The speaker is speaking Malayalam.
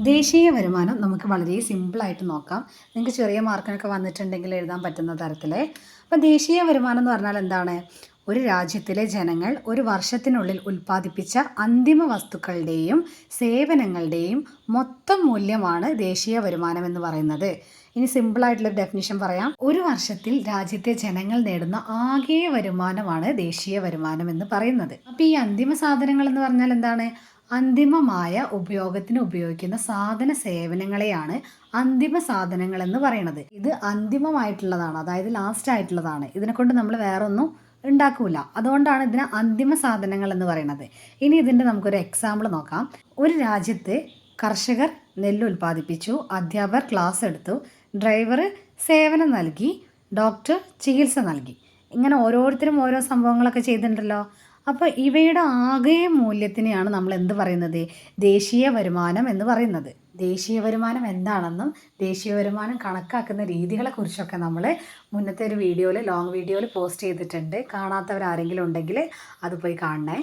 ദേശീയ വരുമാനം നമുക്ക് വളരെ സിമ്പിളായിട്ട് നോക്കാം. നിങ്ങൾക്ക് ചെറിയ മാർക്കിനൊക്കെ വന്നിട്ടുണ്ടെങ്കിൽ എഴുതാൻ പറ്റുന്ന തരത്തിൽ അപ്പം ദേശീയ വരുമാനം എന്ന് പറഞ്ഞാൽ എന്താണ്? ഒരു രാജ്യത്തിലെ ജനങ്ങൾ ഒരു വർഷത്തിനുള്ളിൽ ഉൽപ്പാദിപ്പിച്ച അന്തിമ വസ്തുക്കളുടെയും സേവനങ്ങളുടെയും മൊത്തം മൂല്യമാണ് ദേശീയ വരുമാനം എന്ന് പറയുന്നത്. ഇനി സിമ്പിളായിട്ടുള്ള ഡെഫിനിഷൻ പറയാം. ഒരു വർഷത്തിൽ രാജ്യത്തെ ജനങ്ങൾ നേടുന്ന ആകെ വരുമാനമാണ് ദേശീയ വരുമാനം എന്ന് പറയുന്നത്. അപ്പോൾ ഈ അന്തിമ സാധനങ്ങൾ എന്ന് പറഞ്ഞാൽ എന്താണ്? അന്തിമമായ ഉപയോഗത്തിന് ഉപയോഗിക്കുന്ന സാധന സേവനങ്ങളെയാണ് അന്തിമ സാധനങ്ങൾ എന്ന് പറയുന്നത്. ഇത് അന്തിമമായിട്ടുള്ളതാണ് അതായത് ലാസ്റ്റ് ആയിട്ടുള്ളതാണ്. ഇതിനെ കൊണ്ട് നമ്മൾ വേറെ ഒന്നും ഉണ്ടാക്കൂല. അതുകൊണ്ടാണ് ഇതിന് അന്തിമ സാധനങ്ങൾ എന്ന് പറയുന്നത്. ഇനി ഇതിന്റെ നമുക്കൊരു എക്സാമ്പിൾ നോക്കാം. ഒരു രാജ്യത്ത് കർഷകർ നെല്ല് ഉൽപ്പാദിപ്പിച്ചു അധ്യാപകർ ക്ലാസ് എടുത്തു ഡ്രൈവർ സേവനം നൽകി ഡോക്ടർ ചികിത്സ നൽകി. ഇങ്ങനെ ഓരോരുത്തരും ഓരോ സംഭവങ്ങളൊക്കെ ചെയ്തിട്ടുണ്ടല്ലോ. അപ്പോൾ ഇവയുടെ ആകെ മൂല്യത്തിനെയാണ് നമ്മൾ എന്ത് പറയുന്നത്? ദേശീയ വരുമാനം എന്ന് പറയുന്നത്. ദേശീയ വരുമാനം എന്താണെന്നും ദേശീയ വരുമാനം കണക്കാക്കുന്ന രീതികളെക്കുറിച്ചൊക്കെ നമ്മൾ മുന്നത്തെ ഒരു വീഡിയോയിൽ ലോങ് വീഡിയോയിൽ പോസ്റ്റ് ചെയ്തിട്ടുണ്ട്. കാണാത്തവരാരെങ്കിലും ഉണ്ടെങ്കിൽ അത് പോയി കാണണേ.